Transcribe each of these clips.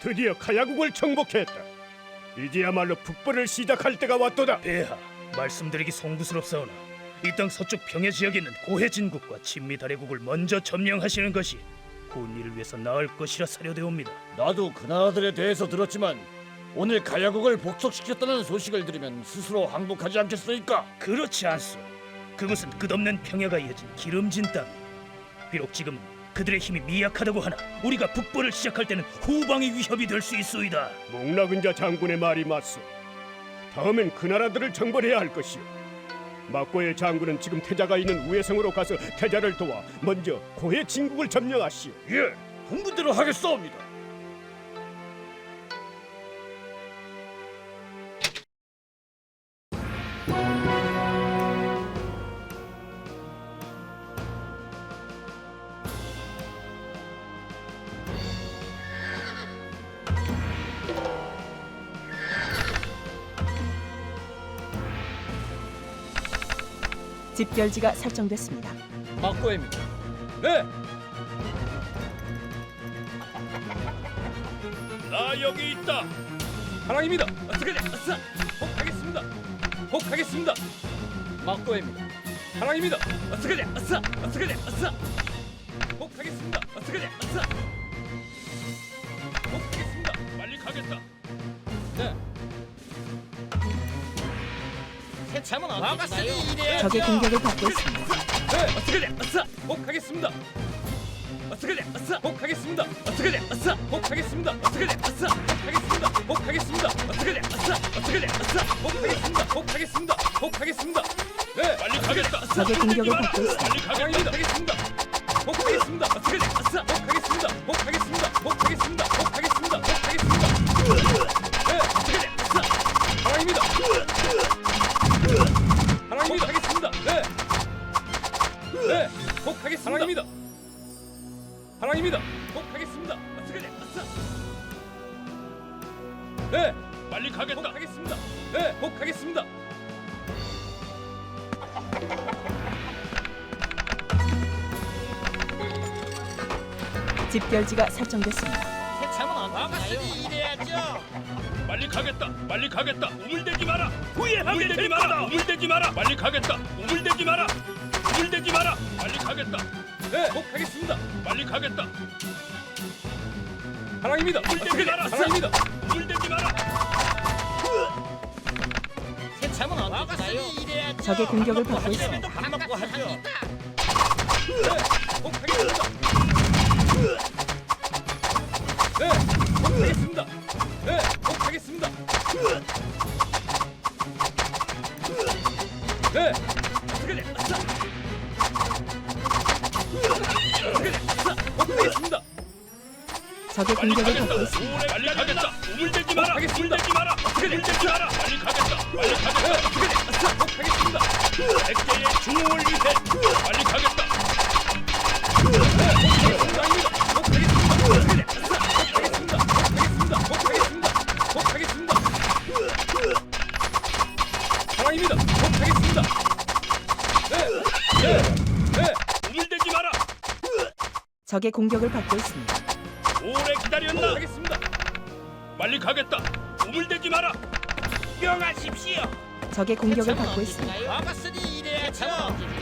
드디어 카야국을 정복했다. 이제야말로 북벌을 시작할 때가 왔도다. 폐하 말씀드리기 송구스럽사오나 이 땅 서쪽 평야 지역에 있는 고해진국과 진미다래국을 먼저 점령하시는 것이 군일을 위해서 나을 것이라 사료되옵니다. 나도 그 나라들에 대해서 들었지만 오늘 가야국을 복속시켰다는 소식을 들으면 스스로 항복하지 않겠소이까? 그렇지 않소. 그것은 끝없는 평야가 이어진 기름진 땅. 비록 지금 그들의 힘이 미약하다고 하나 우리가 북벌을 시작할 때는 후방의 위협이 될 수 있소이다. 목나근자 장군의 말이 맞소. 다음엔 그 나라들을 정벌해야 할 것이오. 막고의 장군은 지금 태자가 있는 우회성으로 가서 태자를 도와 먼저 고해 진국을 점령하시오. 예, 군부대로 하겠사옵니다. 집결지가 설정됐습니다. 막고입니다. 네, 나 여기 있다. 하랑입니다. 어떻게 복하겠습니다. 복하겠습니다. 막고입니다. 하랑입니다. 어떻게 돼? 아싸, 어떻게 복하겠습니다. 어떻게 돼? 아싸, 새참은 언제 주나요? 적의 공격을 받고 있습니다. 네, 어떻게 돼? 아싸, 복하겠습니다. 어떻게 돼? 아싸, 복하겠습니다. 어떻게 돼? 아싸, 복하겠습니다. 어떻게 돼? 아싸, 복하겠습니다. 복하겠습니다. 어떻게 돼? 아싸, 어떻게 돼? 아싸, 복하겠습니다. 복하겠습니다. 복하겠습니다. 네, 빨리 가겠다. 적의 공격을 받고 있습니다. 빨리. 복하겠습니다. 이래야죠. 빨리 가겠다. 빨리 가겠다. 우물대지 마라. 후회하게 되지 마라. 우물대지 마라. 빨리 가겠다. 우물대지 마라. 우물대지 마라. 빨리 가겠다. 네, 복하겠습니다. 빨리 가겠다. 하랑입니다. 우물대지 어떻게 돼? 마라. 하랑입니다. 우물대지 마라. 주나요? 이래야죠. 적의 공격을 받고 있습니다. 밥 먹고 하죠. 적의 빨리 공격을 가겠다. 받고 있습니다. 오래 빨리 가겠다. 우물대지 마라. 가겠습니다. 우물대지 마라. 우물대지 마라. 빨리 가겠다. 빨리 네, 가겠다. 백제의 중흥을 위해 빨리 가겠다. 사랑입니다. 네, 네, 네. 우물대지 마라. 적의 공격을 받고 있습니다. 오래 기다렸나? 하겠습니다. 빨리 가겠다. 우물대지 마라. 명하십시오. 적의 공격을 받고 있습니다.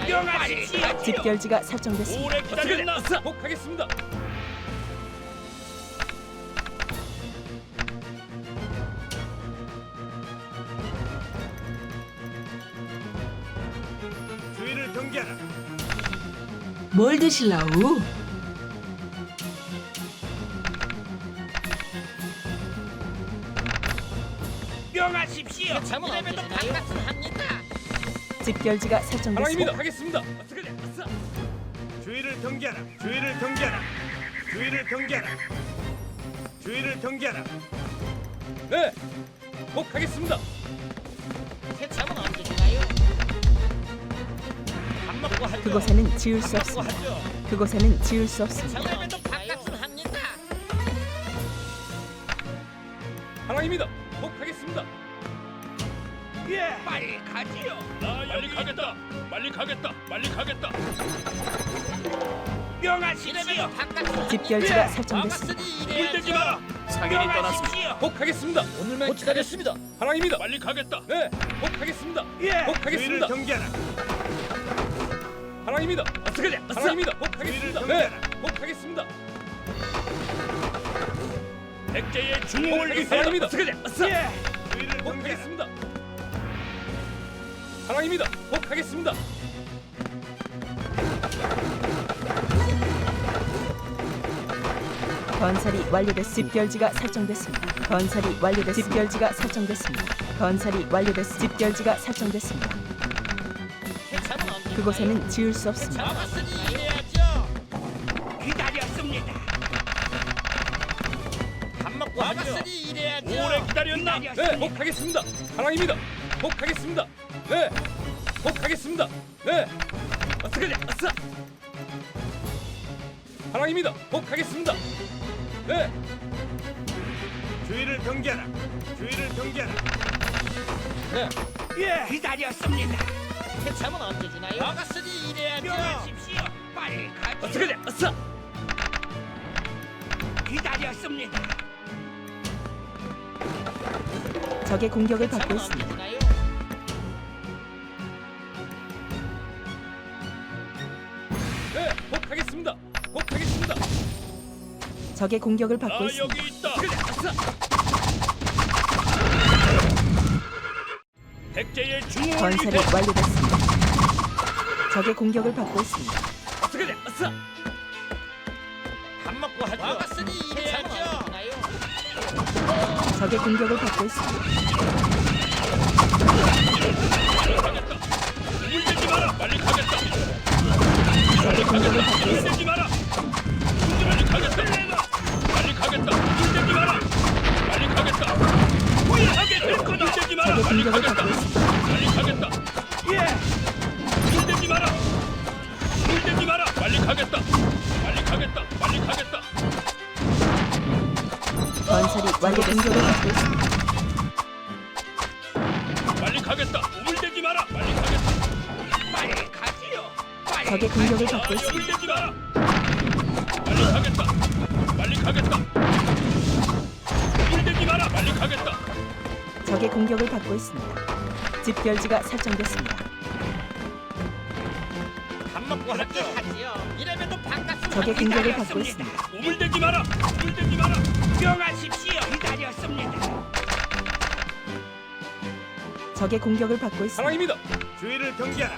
명하십시오. 집결지가 설정됐습니다. 오래? 기다렸나? 복하겠습니다. 주의를 경계하라. 뭘 드실라우? 집결지가. 설정됐습니다. 하겠습니다. 어떻게 돼? 아싸. 주의를 경계하라. 주의를 경계하라. 주의를 경계하라. 주의를 경계하라. 네, 복하겠습니다. 새참은 언제 주나요? 밥 먹고 하죠. 그곳에는 지을 수 먹고 없습니다. 하죠. 그곳에는 지을 수 없습니다. 새참은 밥값은 합니다. 사랑입니다. 예. 빨리 가지요. 나 빨리 가겠다. 빨리 가겠다. 빨리 가겠다. 명하십시오. 집결지가 설정됐습니다. 와봤으니 우물대지 이래야죠. 마라. 당연히 떠났습니다. 꼭 가겠습니다. 오늘만 기다렸습니다. 하랑입니다. 빨리 가겠다. 네, 꼭 가겠습니다. 예. 꼭 가겠습니다. 경계하라. 하랑입니다. 어떻게 돼? 하랑입니다. 꼭 가겠습니다. 네, 꼭 가겠습니다. 백제의 꼭 중흥을 가겠습니다. 위하여 어떻게 돼? 예. 꼭 가겠습니다. 하랑입니다. 꼭 가겠습니다. 건설이 완료됐습니다. 집결지가 설정됐습니다. 건설이 완료됐습니다. 집결지가 설정됐습니다. 건설이 완료됐습니다. 집결지가 설정됐습니다. 그곳에는 지을 수 없습니다. 기다렸습니다. 밥 먹고 일해야죠. 오래 기다렸나? 네, 꼭 가겠습니다. 하랑입니다. 꼭 가겠습니다. 네, 꼭 가겠습니다. 네, 어떻게 돼? 아싸! 하랑입니다. 꼭 가겠습니다. 네, 주의를 경계하라. 주의를 경계하라. 네, 예. 기다렸습니다. 세참은 언제 주나요? 잡았으니 일해야죠. 십시오. 빨리 가지. 어떻게 돼? 아싸! 기다렸습니다. 적의 공격을 받고 언제 있습니다. 주나요? 적의 공격을 받고 나 있습니다. 여기 있다. 백제의 중흥을 건설이 완료됐습니다. 적의 공격을 받고 있습니다. 밥 먹고 하죠. 잡았으니 일해야죠. 적의 공격을 받고 있습니다. 물대지 마라. 빨리 가겠다. 적의 공격을 받고 있습니다. 물대지 마라. 빨리 가겠다. 공격을. 받고 있습니다. 빨리 가겠다. 예. 물대지 마라. 물대지 마라. 빨리 가겠다. 빨리 가겠다. 빨리 가겠다. 건설이 완료 공격을. 공격을 받고 있습니다. 집결지가 설정됐습니다. 밥 먹고 하죠. 하지요. 이러면 또 반갑습니다. 적의 공격을 받고 있습니다. 우물대지 마라. 우물대지 마라. 명하십시오. 기다렸습니다. 적의 공격을 받고 있습니다. 하랑입니다. 주의를 경계하라.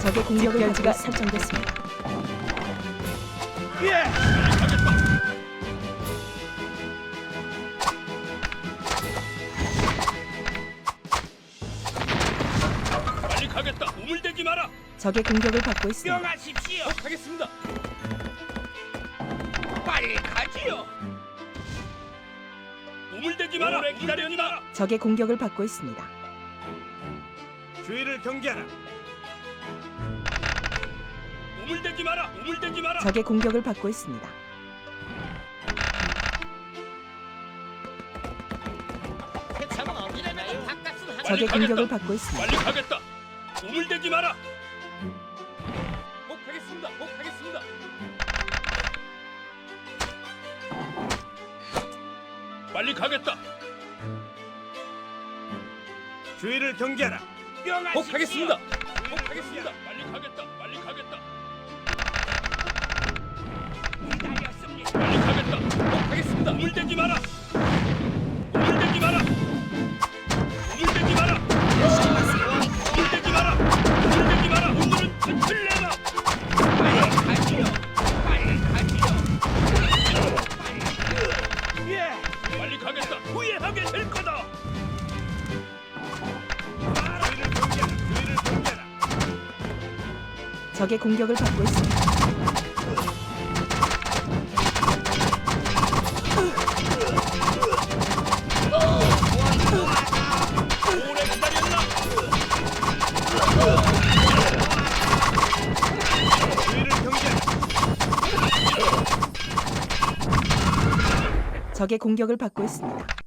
적의 공격을 집결지가 설정됐습니다. 예. 마라. 적의 공격을 받고 있습니다. 명하십시오. 꼭 가겠습니다. 빨리 가지요. 우물대지 마라. 오래 기다리지 마라. 적의 공격을 받고 있습니다. 주의를 경계하라. 우물대지 마라. 우물대지 마라. 적의 공격을 받고 있습니다. 적의. 공격을 받고 있습니다. 빨리 가겠다. 우물대지 마라. 꼭 가겠습니다. 꼭 가겠습니다. 빨리 가겠다. 주의를 경계하라. 꼭 가겠습니다. 꼭 가겠습니다. 빨리 가겠다. 빨리 가겠다. 빨리 가겠다. 꼭 가겠습니다. 우물대지 마라. 적의 공격을 받고 있습니다. 적의 공격을 받고 있습니다.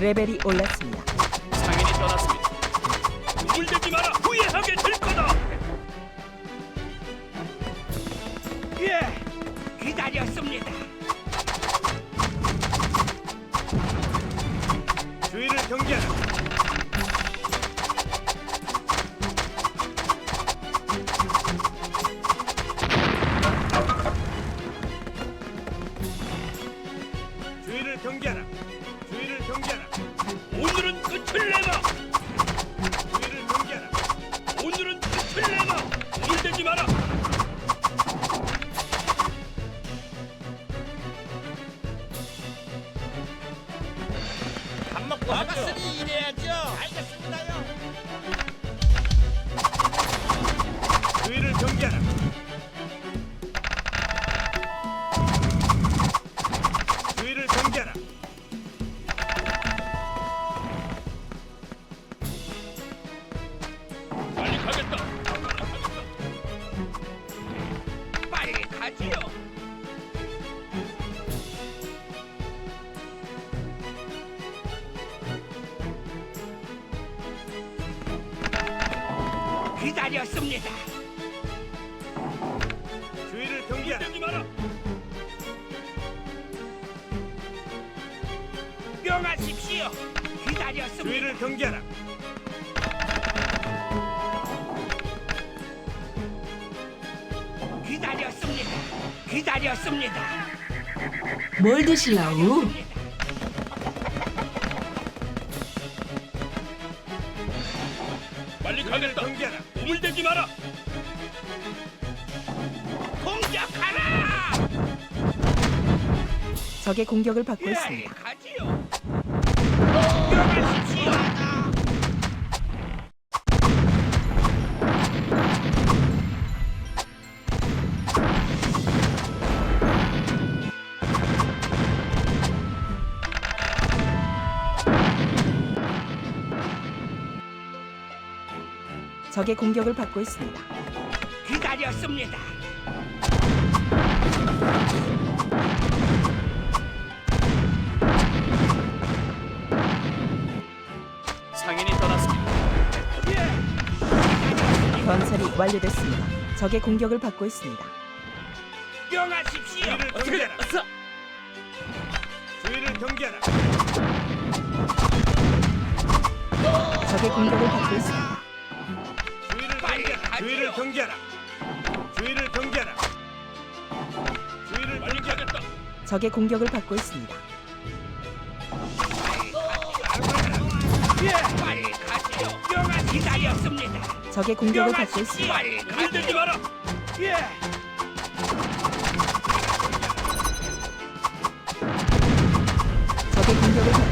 레벨이 올랐습니다. 상인이 떠났습니다. 우물대지 마라. 후회하게 될 거다. 예, 기다렸습니다. 와봤으니 일해야죠. 알겠습니다요. 명하십시오. 기다렸습니다. 주의를 경계하라. 기다렸습니다. 기다렸습니다. 뭘 드실라우? 빨리 가겠다. 경계하라. 우물대지 마라. 공격하라! 적의 공격을 받고 예, 있습니다. 적의 공격을 받고 있습니다. 기다렸습니다. 상인이 떠났습니다. 건설이 완료됐습니다. 적의 공격을 받고 있습니다. 명하십시오. 주의를? 경계하라. 주의를 경계하라. 적의 공격을 받고 있습니다. 주의를 경계하라. 주의를 경계하라. 주의를. 가겠다. 적의 공격을 받고 있습니다. 예, 빨리 기다렸습니다. 적의 공격을 받고 있습니다. 빨리. 마라. 예, 적의 공격을 받고 있습니다.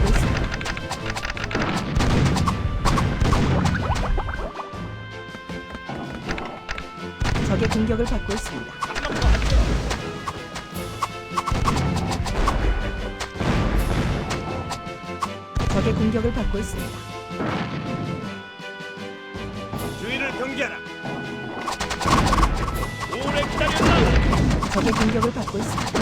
적의 공격을 받고 있습니다. 적의 공격을 받고 있습니다. 주의를 경계하라. 오래 기다렸다. 적의 공격을 받고 있습니다.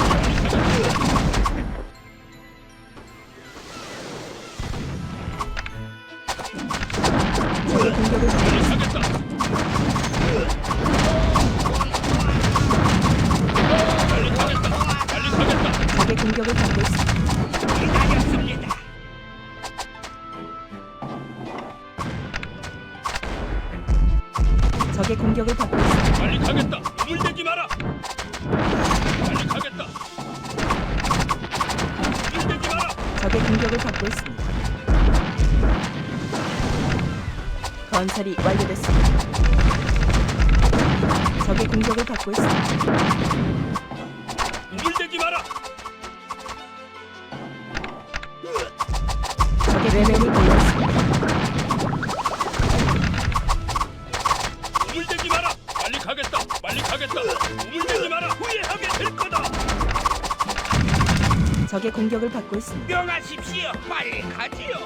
적의 공격을 받고 있습니다. 명하십시오. 빨리 가지요.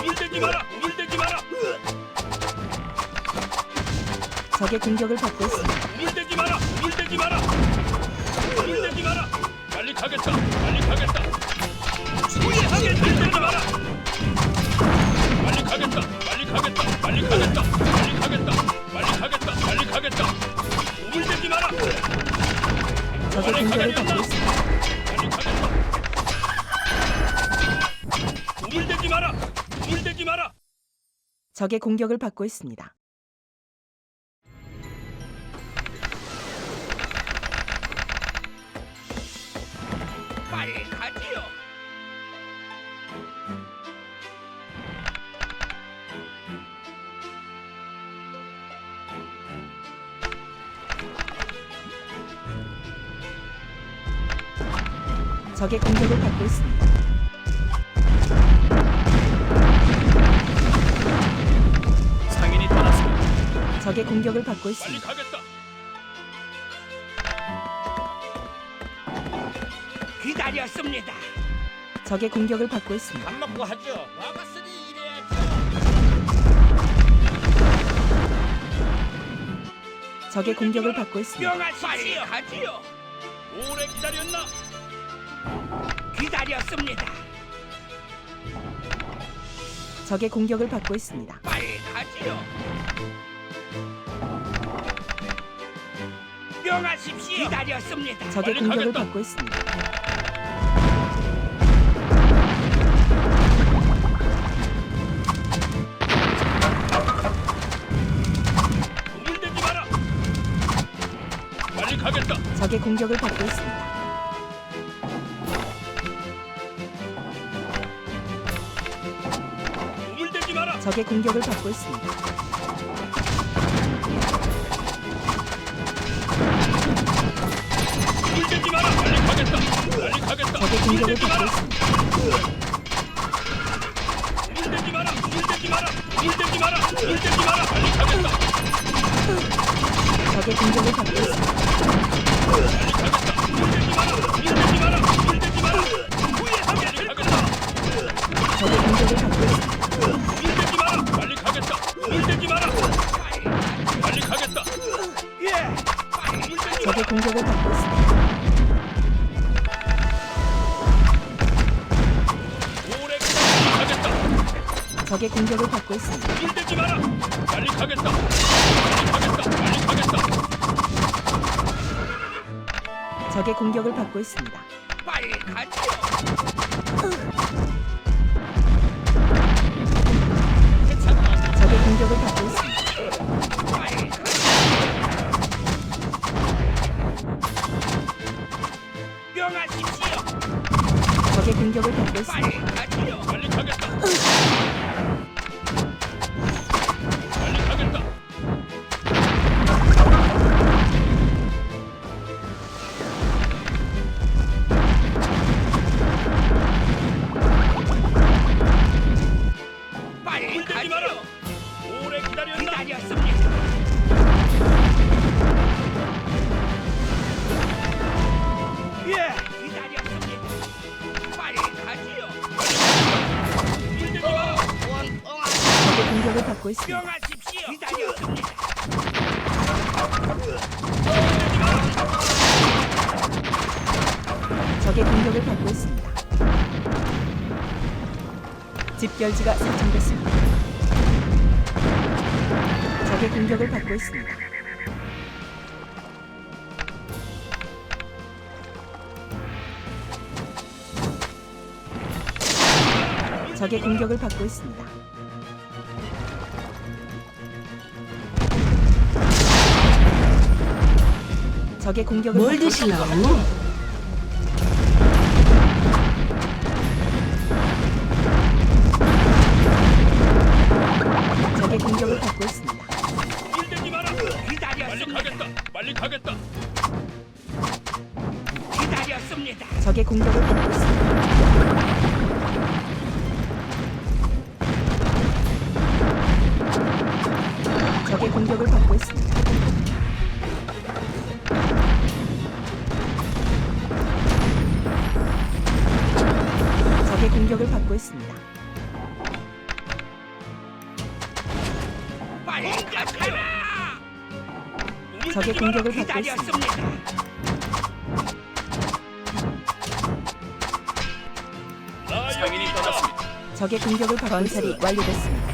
우물대지 마라. 우물대지 마라. 적의 공격을 받고 있습니다. 적의 공격을 받고 있습니다. 빨리 가겠다. 우물대지 마라. 우물대지 마라. 적의 공격을 받고 있습니다. 적의 공격을 받고 있습니다. 상인이 떠났습니다. 적의 공격을 받고 빨리 있습니다. 가겠다. 기다렸습니다. 적의 공격을 받고 있습니다. 밥 먹고 하죠. 먹었으니 일해야죠. 적의 공격을 받고 있습니다. 빨리 가지요. 오래 기다렸나? 기다렸습니다. 적의 공격을 받고 있습니다. 빨리 가지요. 명하십시오. 기다렸습니다. 적의 빨리 공격을 가겠다. 받고 있습니다. 우물대지 마라. 빨리 가겠다. 적의 공격을 받고 있습니다. 적의 공격을 받고 있습니다. 우물대지 마라. 빨리 가겠다. 빨리 가겠다. 적의 공격을 받고 마라. 있습니다. 우물대지 마라. 우물대지 마라. 우물대지 마라. 우물대지 마라. 빨리 가겠다. 적의 공격을 받고 있습니다. 빨리 적의 공격을 받고 있습니다. 빨리 가지요. 적의 공격을 받고 있습니다. 빨리. 명하십시오. 적의 공격을 받고 있습니다. 빨리 가지 빨리 물대지 마라. 가지요. 오래 기다렸나? 기다렸습니다. 예. 기다렸습니다. 빨리 가지요. 물대지 마라. 적의 공격을 받고 있습니다. 명하십시오. 기다렸습니다. 적의 공격을 받고 있습니다. 집결지가 설정됐습니다. 적의 공격을 받고 있습니다. 적의 공격을 받고 있습니다. 적의 공격을 뭘 받고 있습니다. 드실라고? 적의 적의 공격을 받고 있습니다. 적의 공격을 받고 있습니다. 빨리. 적의 공격을 받고 있습니다. 나. 적의 공격을 받고 건설이 완료됐습니다.